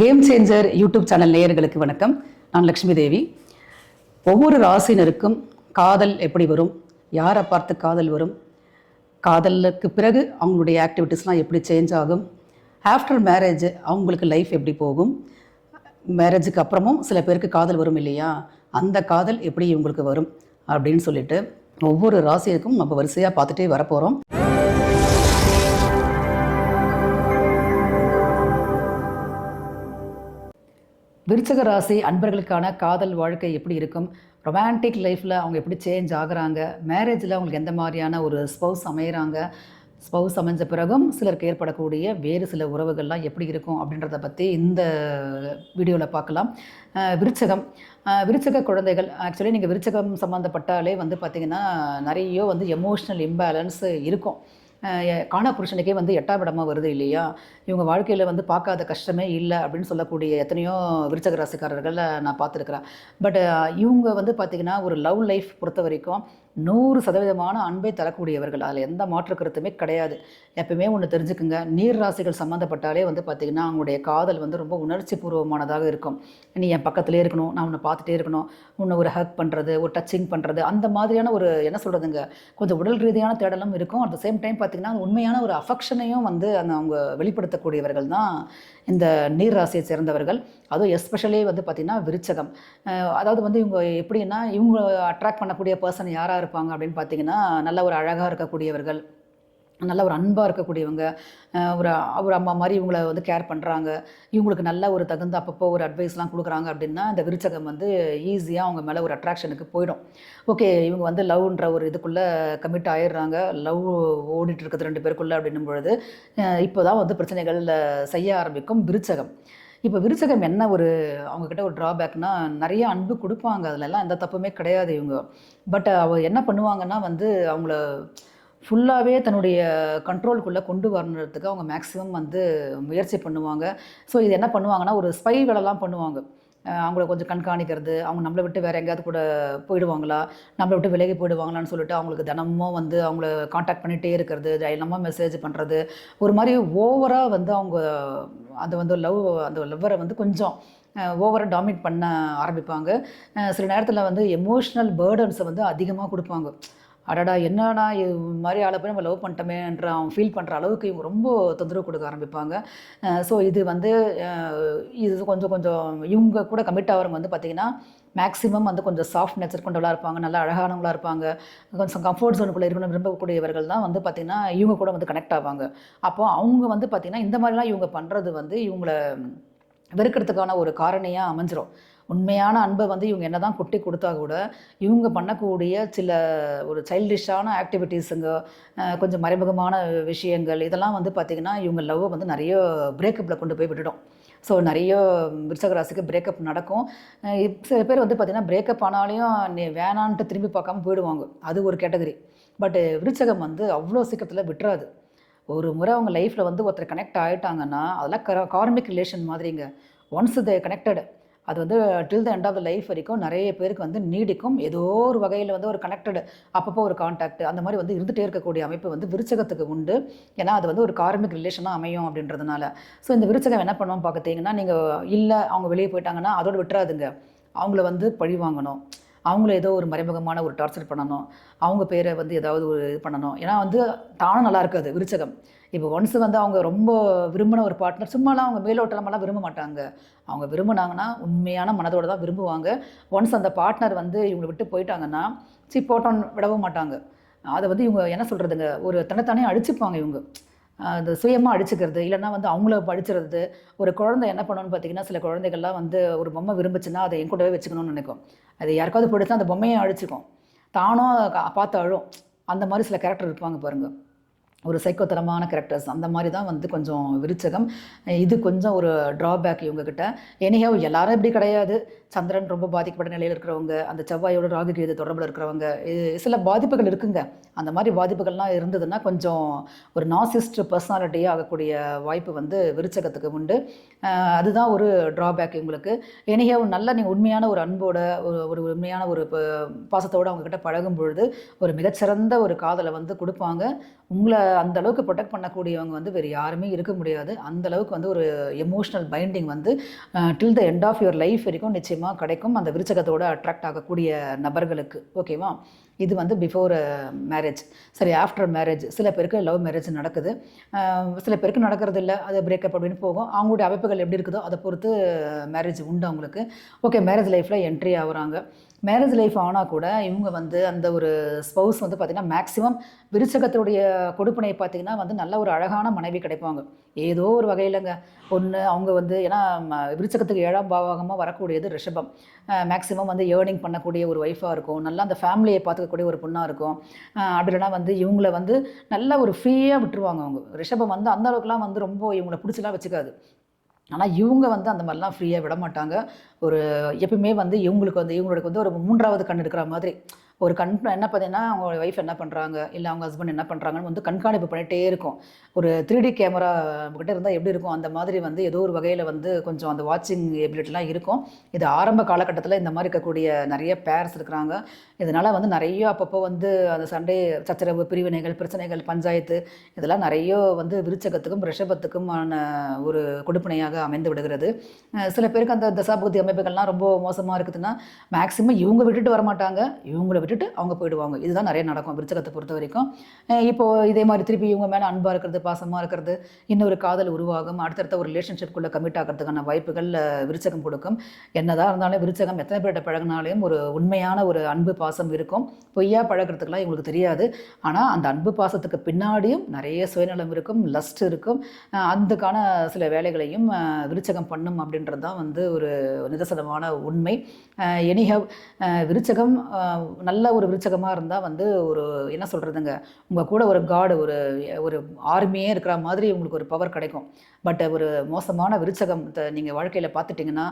Game changer YouTube channel நேயர்களுக்கு வணக்கம். நான் லக்ஷ்மி தேவி. ஒவ்வொரு ராசினருக்கும் காதல் எப்படி வரும்? யாரை பார்த்து காதல் வரும்? காதலுக்கு பிறகு அவங்களுடைய ஆக்டிவிட்டீஸ்லாம் எப்படி சேஞ்ச் ஆகும்? ஆஃப்டர் மேரேஜ் அவங்களுக்கு லைஃப் எப்படி போகும்? மேரேஜுக்கு அப்புறமும் சில பேருக்கு காதல் வரும் இல்லையா? அந்த காதல் எப்படி இவங்களுக்கு வரும்? அப்படின்னு சொல்லிட்டு ஒவ்வொரு ராசியருக்கும் நம்ம வரிசையாக பார்த்துட்டே வரப்போகிறோம் விருச்சக ராசி அன்பர்களுக்கான காதல் வாழ்க்கை எப்படி இருக்கும்? ரொமான்டிக் லைஃப்பில் அவங்க எப்படி சேஞ்ச் ஆகுறாங்க? மேரேஜில் அவங்களுக்கு எந்த மாதிரியான ஒரு ஸ்பௌஸ் அமையிறாங்க? ஸ்பௌஸ் அமைஞ்ச பிறகும் சிலருக்கு ஏற்படக்கூடிய வேறு சில உறவுகள்லாம் எப்படி இருக்கும் அப்படின்றத பற்றி இந்த வீடியோவில் பார்க்கலாம். விருச்சகம். விருச்சக குழந்தைகள் ஆக்சுவலி நீங்கள் விருச்சகம் சம்மந்தப்பட்டாலே வந்து பார்த்திங்கன்னா நிறைய வந்து எமோஷ்னல் இம்பேலன்ஸ் இருக்கும். காணா புருஷனுக்கே வந்து எட்டாம் இடமா வருது இல்லையா? இவங்க வாழ்க்கையில் வந்து பார்க்காத கஷ்டமே இல்லை அப்படின்னு சொல்லக்கூடிய எத்தனையோ விருச்சக ராசிக்காரர்களை நான் பார்த்துருக்குறேன். பட் இவங்க வந்து பார்த்திங்கன்னா ஒரு லவ் லைஃப் பொறுத்த வரைக்கும் நூறு சதவீதமான அன்பை தரக்கூடியவர்கள். அதில் எந்த மாற்று கருத்துமே கிடையாது. எப்பவுமே ஒன்று தெரிஞ்சுக்குங்க. நீர் ராசிகள் சம்மந்தப்பட்டாலே வந்து பார்த்திங்கன்னா அவங்களுடைய காதல் வந்து ரொம்ப உணர்ச்சி பூர்வமானதாக இருக்கும். நீ என் பக்கத்துலேயே இருக்கணும் நான் உன்னை பார்த்துட்டே இருக்கணும். உன்னை ஒரு ஹக் பண்ணுறது ஒரு டச்சிங் பண்ணுறது அந்த மாதிரியான ஒரு என்ன சொல்கிறதுங்க கொஞ்சம் உடல் ரீதியான தேடலும் இருக்கும். அட் த சேம் டைம் பார்த்திங்கன்னா உண்மையான ஒரு அஃபெக்ஷனையும் வந்து அந்த அவங்க வெளிப்படுத்தக்கூடியவர்கள் தான் இந்த நீர் ராசியை சேர்ந்தவர்கள். அதுவும் எஸ்பெஷலி வந்து பார்த்திங்கன்னா விருச்சகம். அதாவது வந்து இவங்க எப்படின்னா இவங்க அட்ராக்ட் பண்ணக்கூடிய பர்சன் யாராக இருப்பாங்க அப்படின்னு பார்த்தீங்கன்னா நல்ல ஒரு அழகாக இருக்கக்கூடியவர்கள் நல்ல ஒரு அன்பாக இருக்கக்கூடியவங்க ஒரு ஒரு அம்மா மாதிரி இவங்கள வந்து கேர் பண்ணுறாங்க இவங்களுக்கு நல்ல ஒரு தகுந்த அப்பப்போ ஒரு அட்வைஸ்லாம் கொடுக்குறாங்க அப்படின்னா இந்த விருச்சகம் வந்து ஈஸியாக அவங்க மேலே ஒரு அட்ராக்ஷனுக்கு போயிடும். ஓகே இவங்க வந்து லவ்ன்ற ஒரு இதுக்குள்ளே கமிட் ஆயிடுறாங்க. லவ் ஓடிட்டு இருக்குது ரெண்டு பேருக்குள்ளே அப்படின்னும் பொழுது இப்போ தான் வந்து பிரச்சனைகள் செய்ய ஆரம்பிக்கும் விருச்சகம். இப்போ விருச்சகம் என்ன ஒரு அவங்கக்கிட்ட ஒரு ட்ராபேக்னா நிறைய அன்பு கொடுப்பாங்க. அதிலலாம் எந்த தப்புமே கிடையாது இவங்க. பட் அவ என்ன பண்ணுவாங்கன்னா வந்து அவங்கள ஃபுல்லாகவே தன்னுடைய கண்ட்ரோலுக்குள்ளே கொண்டு வரணுறதுக்கு அவங்க மேக்ஸிமம் வந்து முயற்சி பண்ணுவாங்க. ஸோ இது என்ன பண்ணுவாங்கன்னா ஒரு ஸ்பை வேலைலாம் பண்ணுவாங்க. அவங்கள கொஞ்சம் கண்காணிக்கிறது அவங்க நம்மளை விட்டு வேறு எங்கேயாவது கூட போயிடுவாங்களா? நம்மளை விட்டு விலகி போயிடுவாங்களான்னு சொல்லிட்டு அவங்களுக்கு தினமும் வந்து அவங்கள காண்டாக்ட் பண்ணிகிட்டே இருக்கிறது தைரியமாக மெசேஜ் பண்ணுறது ஒரு மாதிரி ஓவராக வந்து அவங்க அதை வந்து லவ் அந்த லவ்வரை வந்து கொஞ்சம் ஓவராக டாமினேட் பண்ண ஆரம்பிப்பாங்க. சில நேரத்தில் வந்து எமோஷ்னல் பேர்டன்ஸை வந்து அதிகமாக கொடுப்பாங்க. அடடா என்னடா இது? மாதிரி ஆளை போய் நம்ம லவ் பண்ணிட்டோமேன்ற அவன் ஃபீல் பண்ணுற அளவுக்கு இவங்க ரொம்ப தொந்தரவு கொடுக்க ஆரம்பிப்பாங்க. ஸோ இது வந்து இது கொஞ்சம் கொஞ்சம் இவங்க கூட கமிட் ஆகிறவங்க வந்து பார்த்திங்கன்னா மேக்ஸிமம் வந்து கொஞ்சம் சாஃப்ட் நேச்சர் கொண்டவளாக இருப்பாங்க நல்லா அழகானவங்களாக இருப்பாங்க. கொஞ்சம் கம்ஃபர்ட் ஜோனுக்குள்ளே இருக்கணும் விரும்பக்கூடியவர்கள் தான் வந்து பார்த்திங்கன்னா இவங்க கூட வந்து கனெக்ட் ஆவாங்க. அப்போ அவங்க வந்து பார்த்திங்கன்னா இந்த மாதிரிலாம் இவங்க பண்ணுறது வந்து இவங்கள வெறுக்கிறதுக்கான ஒரு காரணியாக அமைஞ்சிரும். உண்மையான அன்பை வந்து இவங்க என்னதான் கொட்டி கொடுத்தா கூட இவங்க பண்ணக்கூடிய சில ஒரு சைல்டிஷான ஆக்டிவிட்டீஸுங்க கொஞ்சம் மறைமுகமான விஷயங்கள் இதெல்லாம் வந்து பார்த்திங்கன்னா இவங்க லவ்வை வந்து நிறைய பிரேக்கப்பில் கொண்டு போய் விட்டுடும் ஸோ நிறைய விருச்சகராசிக்கு பிரேக்கப் நடக்கும். இப் சில பேர் வந்து பார்த்திங்கன்னா பிரேக்கப் ஆனாலையும் நீ வேணான்ட்டு திரும்பி பார்க்காம போயிடுவாங்க. அது ஒரு கேட்டகரி பட் விருச்சகம் வந்து அவ்வளோ சீக்கிரத்தில் விட்டுறாது. ஒரு முறை அவங்க லைஃப்பில் வந்து ஒருத்தர் கனெக்ட் ஆகிட்டாங்கன்னா அதெல்லாம் கர கார்மிக் ரிலேஷன் மாதிரிங்க. ஒன்ஸ் தே கனெக்டட் அது வந்து till the end of the life வரைக்கும் நிறைய பேருக்கு வந்து நீடிக்கும். ஏதோ ஒரு வகையில் வந்து ஒரு கனெக்டடு அப்பப்போ ஒரு காண்டாக்ட் அந்த மாதிரி வந்து இருந்துகிட்டே இருக்கக்கூடிய அமைப்பு வந்து விருச்சகத்துக்கு உண்டு. ஏன்னா அது வந்து ஒரு கார்மிக் ரிலேஷனாக அமையும் அப்படின்றதுனால. ஸோ இந்த விருச்சகம் என்ன பண்ணுவோம் பார்த்தீங்கன்னா நீங்கள் இல்லை அவங்க வெளியே போயிட்டாங்கன்னா அதோட விட்டுறாதுங்க. அவங்கள வந்து பழி வாங்கணும். அவங்கள ஏதோ ஒரு மறைமுகமான ஒரு டார்ச்சர் பண்ணணும். அவங்க பேரை வந்து ஏதாவது ஒரு இது பண்ணணும். ஏன்னா வந்து தானும் நல்லா இருக்காது விருச்சகம். இப்போ ஒன்ஸ் வந்து அவங்க ரொம்ப விரும்பின ஒரு பார்ட்னர் சும்மாலாம் அவங்க மேலோட்டலமெல்லாம் விரும்ப மாட்டாங்க. அவங்க விரும்பினாங்கன்னா உண்மையான மனதோடு தான் விரும்புவாங்க. ஒன்ஸ் அந்த பார்ட்னர் வந்து இவங்களை விட்டு போயிட்டாங்கன்னா சி போட்டோன்னு விடவும் மாட்டாங்க. அதை வந்து இவங்க என்ன சொல்கிறதுங்க ஒரு தன்னைத்தானே அடிச்சுப்பாங்க இவங்க. அது சுயமாக அடிச்சுக்கிறது இல்லைன்னா வந்து அவங்கள படிச்சுறது. ஒரு குழந்தை என்ன பண்ணணும்னு பார்த்தீங்கன்னா சில குழந்தைகள்லாம் வந்து ஒரு பொம்மை விரும்புச்சுன்னா அதை என் கூடவே வச்சுக்கணும்னு நினைக்கும். அது யாருக்காவது பிடிச்சா அந்த பொம்மையை அடிச்சுக்கும். தானும் பார்த்து அழும். அந்த மாதிரி சில கேரக்டர் இருப்பாங்க பாருங்க. ஒரு சைக்கோத்தனமான கேரக்டர்ஸ் அந்த மாதிரி தான் வந்து கொஞ்சம் விருச்சகம். இது கொஞ்சம் ஒரு ட்ராபேக் இவங்கக்கிட்ட எனிஹவ் எல்லாரும் இப்படி கிடையாது. சந்திரன் ரொம்ப பாதிக்கப்பட்ட நிலையில் இருக்கிறவங்க அந்த செவ்வாயோட ராகு கேது தொடர்பில் இருக்கிறவங்க இது சில பாதிப்புகள் இருக்குங்க. அந்த மாதிரி பாதிப்புகள்லாம் இருந்ததுன்னா கொஞ்சம் ஒரு நாசிஸ்ட் பர்சனாலிட்டியே ஆகக்கூடிய வாய்ப்பு வந்து விருச்சகத்துக்கு உண்டு. அதுதான் ஒரு ட்ராபேக் இவங்களுக்கு. ஒரு நல்ல நீங்கள் உண்மையான ஒரு அன்போட ஒரு ஒரு உண்மையான ஒரு ப- அவங்கக்கிட்ட பழகும் பொழுது ஒரு மிகச்சிறந்த ஒரு காதலை வந்து கொடுப்பாங்க. உங்களை அந்த அளவுக்கு ப்ரொடெக்ட் பண்ணக்கூடியவங்க வந்து வேறு யாருமே இருக்க முடியாது. அந்த அளவுக்கு வந்து ஒரு எமோஷ்னல் பைண்டிங் வந்து till the end of your life வரைக்கும் நிச்சயம் நிச்சயமாக கிடைக்கும். அந்த விருச்சகத்தோட அட்ராக்ட் ஆகக்கூடிய நபர்களுக்கு. ஓகேவா இது வந்து பிஃபோர் மேரேஜ் uh, சரி ஆஃப்டர் மேரேஜ் சில பேருக்கு லவ் மேரேஜ் நடக்குது. சில பேருக்கு நடக்கிறது இல்லை. அது பிரேக்கப் அப்படின்னு போகும். அவங்களுடைய அமைப்புகள் எப்படி இருக்குதோ அதை பொறுத்து uh, மேரேஜ் உண்டு அவங்களுக்கு. ஓகே மேரேஜ் லைஃப்பில் என்ட்ரி ஆகுறாங்க. மேரேஜ் லைஃப் ஆனால் கூட இவங்க வந்து அந்த ஒரு ஸ்பௌஸ் வந்து பார்த்திங்கன்னா மேக்ஸிமம் விருச்சகத்துடைய கொடுப்பனையை பார்த்திங்கன்னா வந்து நல்ல ஒரு அழகான மனைவி கிடைப்பாங்க. ஏதோ ஒரு வகையிலங்க. ஒன்று அவங்க வந்து ஏன்னா ம, விருச்சகத்துக்கு ஏழாம் பாவகமாக வரக்கூடியது ரிஷபம். மேக்ஸிமம் வந்து ஏர்னிங் பண்ணக்கூடிய ஒரு ஒய்ஃபாக இருக்கும். நல்லா அந்த ஃபேமிலியை பார்த்து பார்த்துக்கக்கூடிய ஒரு பொண்ணாக இருக்கும். அப்படி இல்லைனா வந்து இவங்கள வந்து நல்ல ஒரு ஃப்ரீயாக விட்டுருவாங்க அவங்க. ரிஷபம் வந்து அந்த அளவுக்குலாம் வந்து ரொம்ப இவங்கள பிடிச்சலாம் வச்சுக்காது. ஆனால் இவங்க வந்து அந்த மாதிரிலாம் ஃப்ரீயாக விட மாட்டாங்க. ஒரு எப்பயுமே வந்து இவங்களுக்கு வந்து இவங்களுக்கு வந்து ஒரு மூன்றாவது கண் எடுக்கிற மாதிரி. ஒரு கண் என்ன பார்த்தீங்கன்னா அவங்க ஒய்ஃப் என்ன பண்ணுறாங்க இல்லை அவங்க ஹஸ்பண்ட் என்ன பண்ணுறாங்கன்னு வந்து கண்காணிப்பு பண்ணிகிட்டே இருக்கும். ஒரு த்ரீ டி கேமரா கிட்ட இருந்தால் எப்படி இருக்கும்? அந்த மாதிரி வந்து ஏதோ ஒரு வகையில் வந்து கொஞ்சம் அந்த வாட்சிங் எபிலிட்டிலாம் இருக்கும். இது ஆரம்ப காலகட்டத்தில் இந்த மாதிரி இருக்கக்கூடிய நிறைய பேர்ஸ் இருக்கிறாங்க. இதனால் வந்து நிறைய அப்பப்போ வந்து அந்த சண்டே சச்சரவு பிரிவினைகள் பிரச்சனைகள் பஞ்சாயத்து இதெல்லாம் நிறைய வந்து விருச்சகத்துக்கும் ரிஷபத்துக்குமான ஒரு கொடுப்பினையாக அமைந்து விடுகிறது. சில பேருக்கு அந்த தசாபுத்தி அமைப்புகள்லாம் ரொம்ப மோசமாக இருக்குதுன்னா மேக்ஸிமம் இவங்க விட்டுட்டு வர மாட்டாங்க இவங்கள விட்டுட்டு அவங்க போயிடுவாங்க. இதுதான் நிறைய நடக்கும் விருச்சகத்தை பொறுத்த வரைக்கும். இப்போ இதே மாதிரி திருப்பி இவங்க மேலே அன்பாக இருக்கிறது பாசமாக இருக்கிறது இன்னொரு காதல் உருவாகும் அடுத்தடுத்த ஒரு ரிலேஷன்ஷிப்குள்ளே கமிட் ஆகிறதுக்கான வாய்ப்புகள் விருச்சகம் கொடுக்கும். என்னதான் இருந்தாலும் விருச்சகம் எத்தனை பேர்கிட்ட பழகினாலையும் ஒரு உண்மையான ஒரு அன்பு பாசம் இருக்கும். பொய்யா பழகிறதுக்கெல்லாம் இவங்களுக்கு தெரியாது. ஆனால் அந்த அன்பு பாசத்துக்கு பின்னாடியும் நிறைய சுயநலம் இருக்கும் லஸ்ட் இருக்கும். அதுக்கான சில வேலைகளையும் விருச்சகம் பண்ணும் அப்படின்றது தான் வந்து ஒரு நிதர்சனமான உண்மை. எனிஹவ் விருச்சகம் நல்ல ஒரு விருச்சகமாக இருந்தால் வந்து ஒரு என்ன சொல்கிறதுங்க உங்கள் கூட ஒரு காடு ஒரு ஒரு ஆர்மியே இருக்கிற மாதிரி உங்களுக்கு ஒரு பவர் கிடைக்கும். பட் ஒரு மோசமான விருச்சகம் நீங்கள் வாழ்க்கையில் பார்த்துட்டிங்கன்னா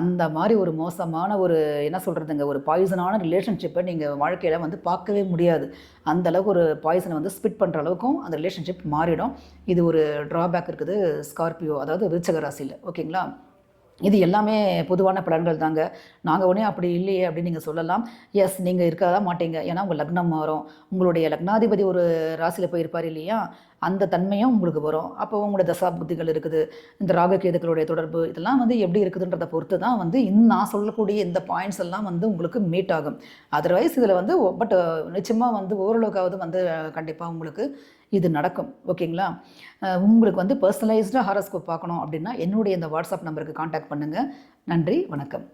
அந்த மாதிரி ஒரு மோசமான ஒரு என்ன சொல்கிறதுங்க ஒரு பாய்சனான ரிலேஷன்ஷிப்பை நீங்கள் வாழ்க்கையில் வந்து பார்க்கவே முடியாது. அந்த அளவுக்கு ஒரு பாய்சனை வந்து ஸ்பிட் பண்ணுற அளவுக்கும் அந்த ரிலேஷன்ஷிப் மாறிடும். இது ஒரு ட்ராபேக் இருக்குது ஸ்கார்பியோ அதாவது விருச்சக ராசியில். ஓகேங்களா இது எல்லாமே பொதுவான பலன்கள் தாங்க. நாங்கள் உடனே அப்படி இல்லையே அப்படின்னு நீங்கள் சொல்லலாம். எஸ் நீங்கள் இருக்க மாட்டீங்க. ஏன்னா உங்கள் லக்னம் மாறும். உங்களுடைய லக்னாதிபதி ஒரு ராசியில் போய் இருப்பார் இல்லையா? அந்த தன்மையும் உங்களுக்கு வரும். அப்போ உங்களுடைய தசா புத்திகள் இருக்குது. இந்த ராககேதுக்களுடைய தொடர்பு இதெல்லாம் வந்து எப்படி இருக்குதுன்றதை பொறுத்து தான் வந்து இன்னும் நான் சொல்லக்கூடிய இந்த பாயிண்ட்ஸ் எல்லாம் வந்து உங்களுக்கு மீட் ஆகும். அதர்வைஸ் இதில் வந்து பட் நிச்சயமாக வந்து ஓரளவுக்காவது வந்து கண்டிப்பாக உங்களுக்கு இது நடக்கும் ஓகேங்களா? உங்களுக்கு வந்து பர்சனலைஸ்டாக ஹாரஸ்கோப் பார்க்கணும் அப்படின்னா என்னுடைய இந்த வாட்ஸ்அப் நம்பருக்கு காண்டாக்ட் பண்ணுங்கள் நன்றி வணக்கம்.